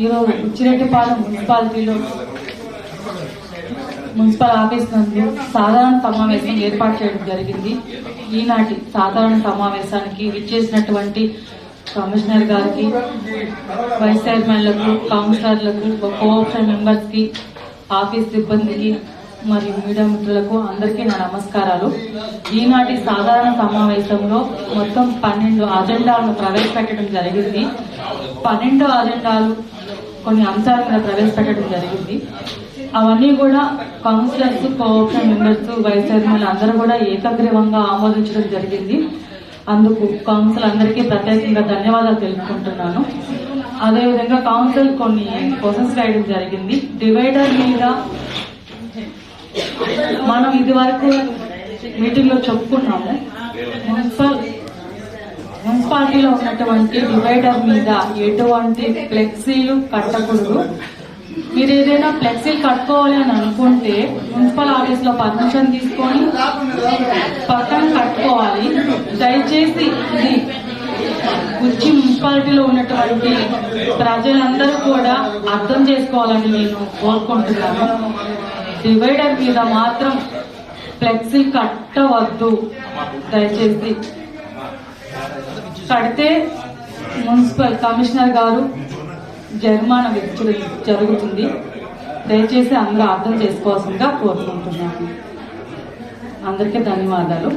ఈరోజు ఉచ్చిరెడ్డిపాలెం మున్సిపాలిటీలో municipal office నందు సాధారణ సమావేశం ఏర్పాటు చేయడం జరిగింది. ఈనాటి సాధారణ సమావేశానికి విచ్చేసినటువంటి కమిషనర్ గారికి వైస్ చైర్మన్లకు కౌన్సిలర్లకు కోఆపరేషన్ మెంబర్స్కి ఆఫీస్ సిబ్బందికి మరియు మీడియా మిత్రులకు అందరికీ నా నమస్కారాలు. ఈనాటి సాధారణ సమావేశంలో మొత్తం పన్నెండు అజెండాలను ప్రవేశపెట్టడం జరిగింది. పన్నెండు అజెండాలు కొన్ని అంశాల మీద ప్రవేశపెట్టడం జరిగింది. అవన్నీ కూడా councillors cooperative members vice chairman అందరూ కూడా ఏకగ్రీవంగా ఆమోదించడం జరిగింది. అందుకు కౌన్సిల్ అందరికీ ప్రత్యేకంగా ధన్యవాదాలు తెలుపుకుంటున్నాను. అదేవిధంగా కౌన్సిల్ కొన్ని క్వశ్చన్స్ వేయడం జరిగింది. డివైడర్ మీద మనం ఇది వరకు మీటింగ్లో చెప్పుకున్నాము మున్సిపల్ మున్సిపాలిటీలో ఉన్నటువంటి డివైడర్ మీద ఎటువంటి ఫ్లెక్సీలు కట్టకూడదు. మీరు ఏదైనా ఫ్లెక్సీలు కట్టుకోవాలి అని అనుకుంటే మున్సిపల్ ఆఫీస్లో పర్మిషన్ తీసుకొని పక్కన కట్టుకోవాలి. దయచేసి ఇది కుర్చీ మున్సిపాలిటీలో ఉన్నటువంటి ప్రజలందరూ కూడా అర్థం చేసుకోవాలని నేను కోరుకుంటున్నాను. డివైడర్ మీద మాత్రం ఫ్లెక్సీ కట్టవద్దు. దయచేసి. కడితే మున్సిపల్ కమిషనర్ గారు జరిమానా విధించడం జరుగుతుంది. దయచేసి అందరూ అర్థం చేసుకోవాల్సిందిగా కోరుకుంటున్నాను. అందరికీ ధన్యవాదాలు.